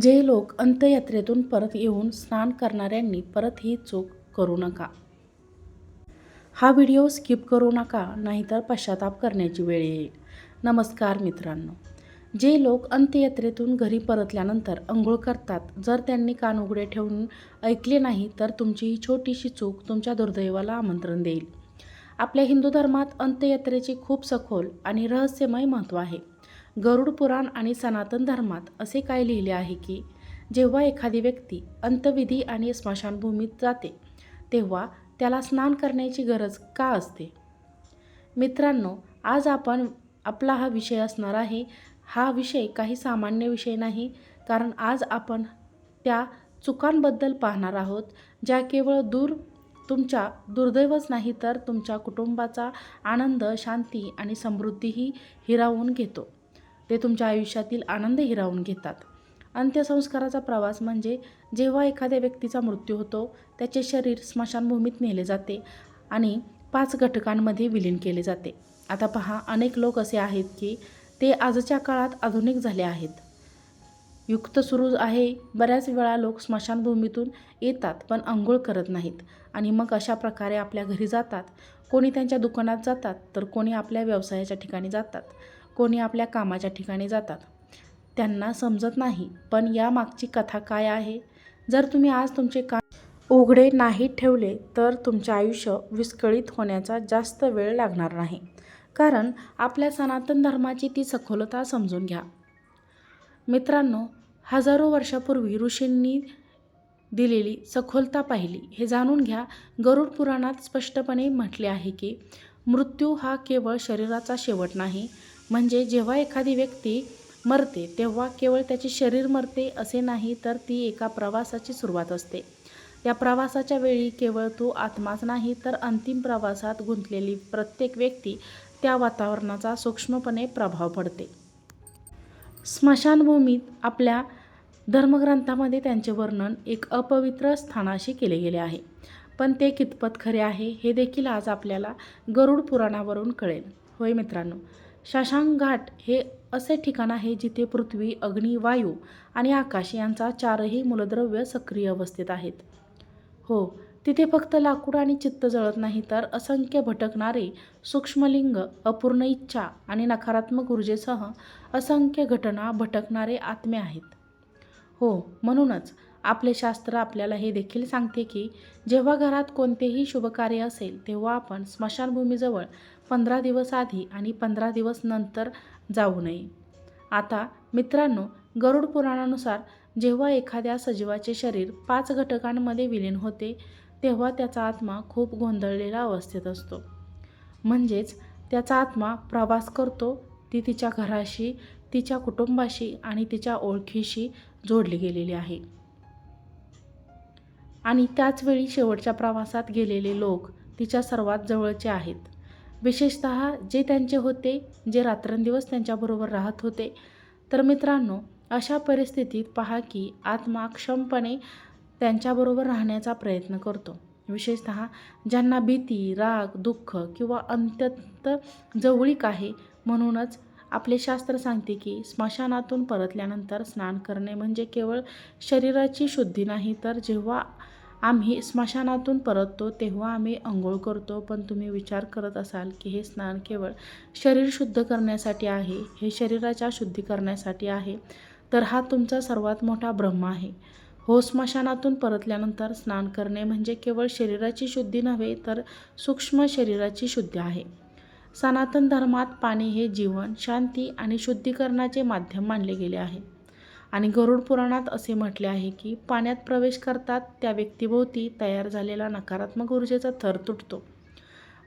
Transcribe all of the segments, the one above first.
जे लोक अंत्ययात्रेतून परत येऊन स्नान करणाऱ्यांनी परत ही चूक करू नका. हा व्हिडिओ स्किप करू नका नाहीतर पश्चाताप करण्याची वेळ येईल. नमस्कार मित्रांनो. जे लोक अंत्ययात्रेतून घरी परतल्यानंतर अंघोळ करतात जर त्यांनी कान उघडे ठेवून ऐकले नाही तर तुमची ही छोटीशी चूक तुमच्या दुर्दैवाला आमंत्रण देईल. आपल्या हिंदू धर्मात अंत्ययात्रेचे खूप सखोल आणि रहस्यमय महत्त्व आहे. गरुड पुराण आणि सनातन धर्मात असे काय लिहिले आहे की जेव्हा एखादी व्यक्ती अंतविधी आणि स्मशानभूमीत जाते तेव्हा त्याला स्नान करण्याची गरज का असते? मित्रांनो आज आपण आपला हा विषय असणार आहे. हा विषय काही सामान्य विषय नाही कारण आज आपण त्या चुकांबद्दल पाहणार आहोत ज्या केवळ दूर तुमच्या दुर्दैवच नाही तर तुमच्या कुटुंबाचा आनंद शांती आणि समृद्धीही हिरावून घेतो. ते तुमच्या आयुष्यातील आनंद हिरावून घेतात. अंत्यसंस्काराचा प्रवास म्हणजे जेव्हा एखाद्या व्यक्तीचा मृत्यू होतो त्याचे शरीर स्मशानभूमीत नेले जाते आणि पाच घटकांमध्ये विलीन केले जाते. आता पहा अनेक लोक असे आहेत की ते आजच्या काळात आधुनिक झाले आहेत. युक्त सुरू आहे. बऱ्याच वेळा लोक स्मशानभूमीतून येतात पण आंघोळ करत नाहीत आणि मग अशा प्रकारे आपल्या घरी जातात. कोणी त्यांच्या दुकानात जातात तर कोणी आपल्या व्यवसायाच्या ठिकाणी जातात. कोणी आपल्या कामाच्या ठिकाणी जातात. त्यांना समजत नाही पण या मागची कथा काय आहे? जर तुम्ही आज तुमचे काम उघडे नाही ठेवले तर तुमचे आयुष्य विस्कळीत होण्याचा जास्त वेळ लागणार नाही. कारण आपल्या सनातन धर्माची ती सखोलता समजून घ्या. मित्रांनो हजारो वर्षापूर्वी ऋषींनी दिलेली सखोलता पाहिली. हे जाणून घ्या गरुड पुराणात स्पष्टपणे म्हटले आहे की मृत्यू हा केवळ शरीराचा शेवट नाही म्हणजे जेव्हा एखादी व्यक्ती मरते तेव्हा केवळ त्याचे शरीर मरते असे नाही तर ती एका प्रवासाची सुरुवात असते. या प्रवासाच्या वेळी केवळ तो आत्माच नाही तर अंतिम प्रवासात गुंतलेली प्रत्येक व्यक्ती त्या वातावरणाचा सूक्ष्मपणे प्रभाव पडते. स्मशानभूमीत आपल्या धर्मग्रंथामध्ये त्यांचे वर्णन एक अपवित्र स्थानाशी केले गेले आहे. पण ते कितपत खरे आहे हे देखील आज आपल्याला गरुड पुराणावरून कळेल. होय मित्रांनो शशांक घाट हे असे ठिकाण आहे जिथे पृथ्वी अग्नी वायू आणि आकाश यांचा चारही मूलद्रव्य सक्रिय अवस्थेत आहेत. हो तिथे फक्त लाकूड आणि चित्त जळत नाही तर असंख्य भटकणारे सूक्ष्मलिंग अपूर्ण इच्छा आणि नकारात्मक ऊर्जेसह असंख्य घटना भटकणारे आत्मे आहेत. हो म्हणूनच आपले शास्त्र आपल्याला हे देखील सांगते की जेव्हा घरात कोणतेही शुभकार्य असेल तेव्हा आपण स्मशानभूमीजवळ पंधरा दिवस आधी आणि पंधरा दिवस नंतर जाऊ नये. आता मित्रांनो गरुड पुराणानुसार जेव्हा एखाद्या सजीवाचे शरीर पाच घटकांमध्ये विलीन होते तेव्हा त्याचा आत्मा खूप गोंधळलेला अवस्थेत असतो. म्हणजेच त्याचा आत्मा प्रवास करतो ती तिच्या घराशी तिच्या कुटुंबाशी आणि तिच्या ओळखीशी जोडली गेलेली आहे. आणि त्याचवेळी शेवटच्या प्रवासात गेलेले लोक तिच्या सर्वात जवळचे आहेत. विशेषत जे त्यांचे होते जे रात्रंदिवस त्यांच्याबरोबर राहत होते. तर मित्रांनो अशा परिस्थितीत पहा की आत्मा क्षमपणे त्यांच्याबरोबर राहण्याचा प्रयत्न करतो. विशेषत ज्यांना भीती राग दुःख किंवा अंत्यंत जवळीक आहे म्हणूनच आपले शास्त्र सांगते की स्मशानातून परतल्यानंतर स्नान करणे म्हणजे केवळ शरीराची शुद्धी नाही तर जेव्हा आम्ही स्मशानातून परततो तेव्हा आम्ही अंघोळ करतो पण तुम्ही विचार करत असाल की हे स्नान केवळ शरीर शुद्ध करण्यासाठी आहे हे शरीराच्या शुद्धी करण्यासाठी आहे तर हा तुमचा सर्वात मोठा ब्रह्म आहे. हो स्मशानातून परतल्यानंतर स्नान करणे म्हणजे केवळ शरीराची शुद्धी नव्हे तर सूक्ष्म शरीराची शुद्धी आहे. सनातन धर्मात पाणी हे जीवन शांती आणि शुद्धीकरणाचे माध्यम मानले गेले आहे. आणि गरुड पुराणात असे म्हटले आहे की पाण्यात प्रवेश करतात त्या व्यक्तीभोवती तयार झालेला नकारात्मक ऊर्जेचा थर तुटतो.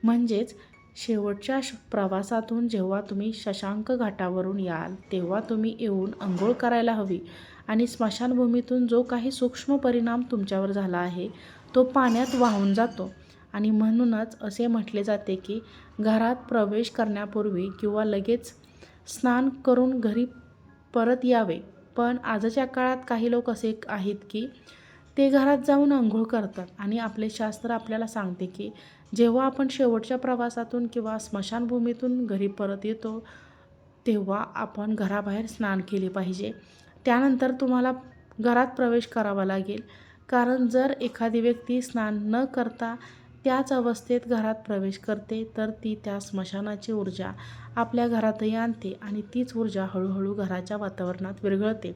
म्हणजेच शेवटच्या प्रवासातून जेव्हा तुम्ही शशांक घाटावरून याल तेव्हा तुम्ही येऊन अंघोळ करायला हवी. आणि स्मशानभूमीतून जो काही सूक्ष्म परिणाम तुमच्यावर झाला आहे तो पाण्यात वाहून जातो. आणि म्हणूनच असे म्हटले जाते की घरात प्रवेश करण्यापूर्वी किंवा लगेच स्नान करून घरी परत यावे. पण आजच्या काळात काही लोक असे आहेत की ते घरात जाऊन आंघोळ करतात आणि आपले शास्त्र आपल्याला सांगते की जेव्हा आपण शेवटच्या प्रवासातून किंवा स्मशानभूमीतून घरी परत येतो तेव्हा आपण घराबाहेर स्नान केले पाहिजे. त्यानंतर तुम्हाला घरात प्रवेश करावा लागेल. कारण जर एखादी व्यक्ती स्नान न करता त्याच अवस्थेत घरात प्रवेश करते तर ती त्या स्मशानाची ऊर्जा आपल्या घरातही आणते आणि तीच ऊर्जा हळूहळू घराच्या वातावरणात विरघळते.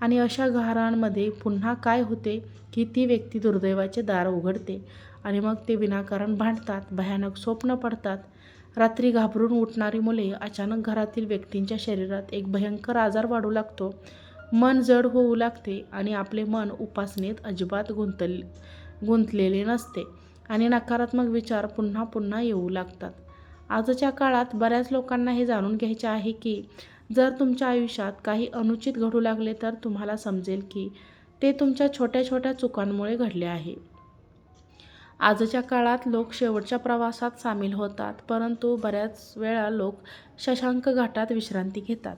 आणि अशा घरांमध्ये पुन्हा काय होते की ती व्यक्ती दुर्दैवाचे दार उघडते आणि मग ते विनाकारण भांडतात भयानक स्वप्न पडतात. रात्री घाबरून उठणारी मुले अचानक घरातील व्यक्तींच्या शरीरात एक भयंकर आजार वाढू लागतो. मन जड होऊ लागते आणि आपले मन उपासनेत अजिबात गुंतल गुंतलेले नसते. आणि नकारात्मक विचार पुन्हा पुन्हा येऊ लागतात. आजच्या काळात बऱ्याच लोकांना हे जाणून घ्यायचे आहे की जर तुमच्या आयुष्यात काही अनुचित घडू लागले तर तुम्हाला समजेल की ते तुमच्या छोट्या छोट्या चुकांमुळे घडले आहे. आजच्या काळात लोक शेवटच्या प्रवासात सामील होतात परंतु बऱ्याच वेळा लोक शशांक घाटात विश्रांती घेतात.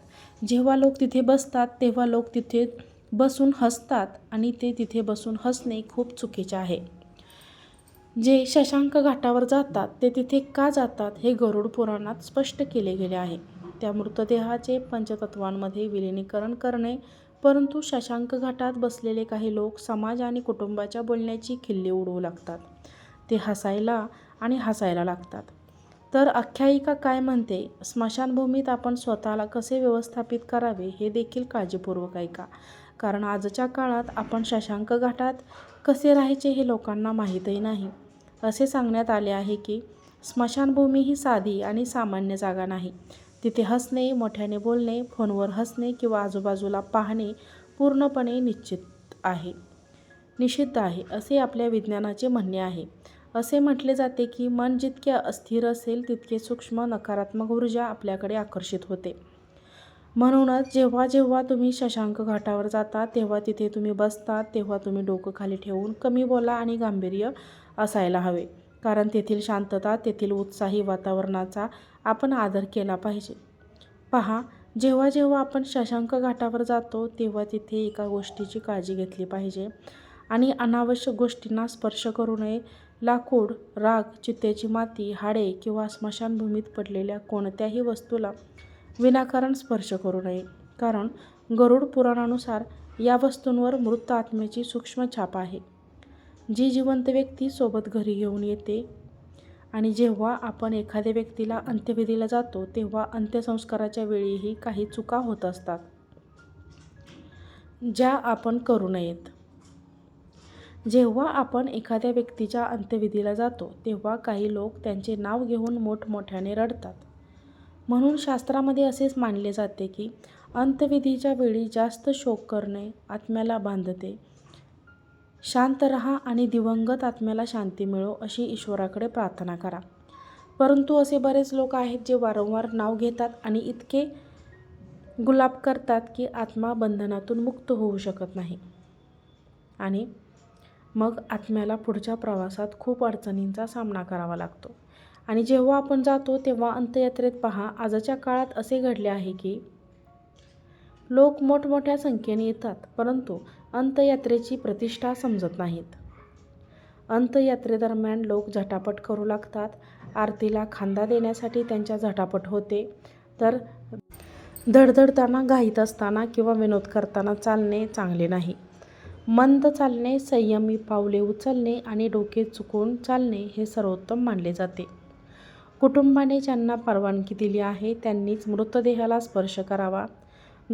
जेव्हा लोक तिथे बसतात तेव्हा लोक तिथे बसून हसतात आणि ते तिथे बसून हसणे खूप चुकीचे आहे. जे शशांक घाटावर जातात ते तिथे का जातात हे गरुड पुराणात स्पष्ट केले गेले आहे. त्या मृतदेहाचे पंचतत्वांमध्ये विलिनीकरण करणे परंतु शशांक घाटात बसलेले काही लोक समाज आणि कुटुंबाच्या बोलण्याची खिल्ली उडवू लागतात. ते हसायला आणि हसायला लागतात. तर आख्यायिका काय म्हणते? स्मशानभूमीत आपण स्वतःला कसे व्यवस्थापित करावे हे देखील काळजीपूर्वक ऐका. कारण आजच्या काळात आपण शशांक घाटात कसे राहायचे हे लोकांना माहीतही नाही. असे सांगण्यात आले आहे की स्मशानभूमी ही साधी आणि सामान्य जागा नाही. तिथे हसणे मोठ्याने बोलणे फोनवर हसणे किंवा आजूबाजूला पाहणे पूर्णपणे निश्चित आहे. निषिद्ध आहे असे आपल्या विज्ञानाचे म्हणणे आहे. असे म्हटले जाते की मन जितके अस्थिर असेल तितके सूक्ष्म नकारात्मक ऊर्जा आपल्याकडे आकर्षित होते. म्हणूनच जेव्हा जेव्हा तुम्ही शशांक घाटावर जाता तेव्हा तिथे तुम्ही बसता तेव्हा तुम्ही डोकं खाली ठेवून कमी बोला आणि गांभीर्य असायला हवे. कारण तेथील शांतता तेथील उत्साही वातावरणाचा आपण आदर केला पाहिजे. पहा जेव्हा जेव्हा आपण शशांक घाटावर जातो तेव्हा तिथे एका गोष्टीची काळजी घेतली पाहिजे आणि अनावश्यक गोष्टींना स्पर्श करू नये. लाकूड राग चित्त्याची माती हाडे किंवा स्मशानभूमीत पडलेल्या कोणत्याही वस्तूला विनाकारण स्पर्श करू नये. कारण गरुड पुराणानुसार या वस्तूंवर मृत आत्म्याची सूक्ष्म छाप आहे. जी जिवंत व्यक्ती सोबत घरी घेऊन येते आणि जेव्हा आपण एखाद्या व्यक्तीला अंत्यविधीला जातो तेव्हा अंत्यसंस्काराच्या वेळीही काही चुका होत असतात ज्या आपण करू नयेत. जेव्हा आपण एखाद्या व्यक्तीच्या अंत्यविधीला जातो तेव्हा काही लोक त्यांचे नाव घेऊन मोठमोठ्याने रडतात. म्हणून शास्त्रामध्ये असेच मानले जाते की अंत्यविधीच्या वेळी जास्त शोक करणे आत्म्याला बांधते. शांत रहा आणि दिवंगत आत्म्याला शांती मिळो अशी ईश्वराकडे प्रार्थना करा. परंतु असे बरेच लोक आहेत जे वारंवार नाव घेतात आणि इतके गुलाब करतात की आत्मा बंधनातून मुक्त होऊ शकत नाही. आणि मग आत्म्याला पुढच्या प्रवासात खूप अडचणींचा सामना करावा लागतो. आणि जेव्हा आपण जातो तेव्हा अंत्ययात्रेत पहा आजच्या काळात असे घडले आहे की लोक मोठमोठ्या संख्येने येतात परंतु अंत्ययात्रेची प्रतिष्ठा समजत नाहीत. अंत्ययात्रेदरम्यान लोक झटापट करू लागतात. आरतीला खांदा देण्यासाठी त्यांच्या झटापट होते. तर धडधडताना घाईत असताना किंवा विनोद करताना चालणे चांगले नाही. मंद चालणे संयमी पावले उचलणे आणि डोके चुकून चालणे हे सर्वोत्तम मानले जाते. कुटुंबाने ज्यांना परवानगी दिली आहे त्यांनीच मृतदेहाला स्पर्श करावा.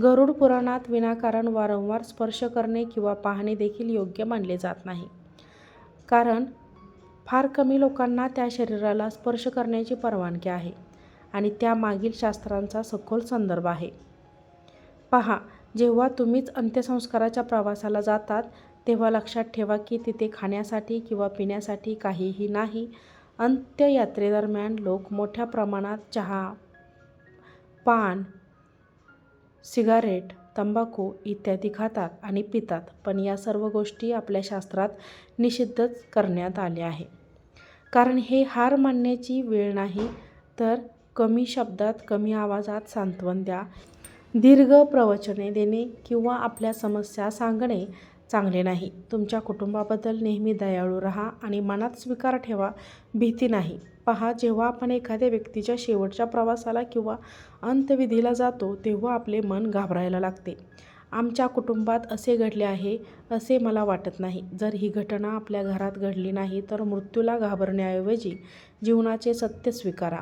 गरुड पुराणात विनाकारण वारंवार स्पर्श करणे किंवा पाहणे देखील योग्य मानले जात नाही. कारण फार कमी लोकांना त्या शरीराला स्पर्श करण्याची परवानगी आहे आणि त्यामागील शास्त्रांचा सखोल संदर्भ आहे. पहा जेव्हा तुम्हीच अंत्यसंस्काराच्या प्रवासाला जातात तेव्हा लक्षात ठेवा की तिथे खाण्यासाठी किंवा पिण्यासाठी काहीही नाही. अंत्ययात्रेदरम्यान लोक मोठ्या प्रमाणात चहा पान सिगारेट तंबाखू इत्यादी खातात आणि पितात. पण या सर्व गोष्टी आपल्या शास्त्रात निषिद्धच करण्यात आल्या आहे कारण हे हार मानण्याची वेळ नाही तर कमी शब्दात कमी आवाजात सांत्वन द्या. दीर्घ प्रवचने देणे किंवा आपल्या समस्या सांगणे चांगले नाही. तुमच्या कुटुंबाबद्दल नेहमी दयाळू राहा आणि मनात स्वीकार ठेवा. भीती नाही. पहा जेव्हा आपण एखाद्या व्यक्तीच्या शेवटच्या प्रवासाला किंवा अंतविधीला जातो तेव्हा आपले मन घाबरायला लागते. आमच्या कुटुंबात असे घडले आहे असे मला वाटत नाही. जर ही घटना आपल्या घरात घडली नाही तर मृत्यूला घाबरण्याऐवजी जीवनाचे सत्य स्वीकारा.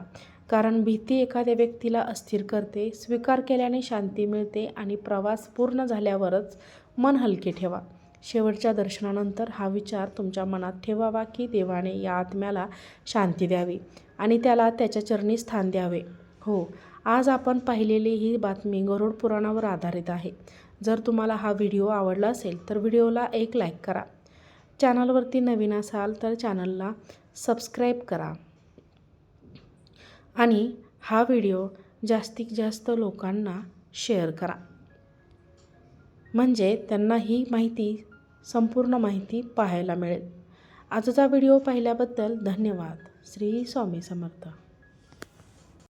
कारण भीती एखाद्या व्यक्तीला अस्थिर करते स्वीकार केल्याने शांती मिळते आणि प्रवास पूर्ण झाल्यावरच मन हलके ठेवा. शेवटच्या दर्शनानंतर हा विचार तुमच्या मनात ठेवावा की देवाने या आत्म्याला शांती द्यावी आणि त्याला त्याच्या चरणी स्थान द्यावे. हो आज आपण पाहिलेली ही बातमी गरुड पुराणावर आधारित आहे. जर तुम्हाला हा व्हिडिओ आवडला असेल तर व्हिडिओला एक लाईक करा. चॅनलवरती नवीन असाल तर चॅनलला सबस्क्राईब करा. आणि हा व्हिडिओ जास्तीत जास्त लोकांना शेअर करा. म्हणजे त्यांना ही माहिती संपूर्ण माहिती पाहायला मिळेल. आजचा व्हिडिओ पाहिल्याबद्दल धन्यवाद. श्री स्वामी समर्थ.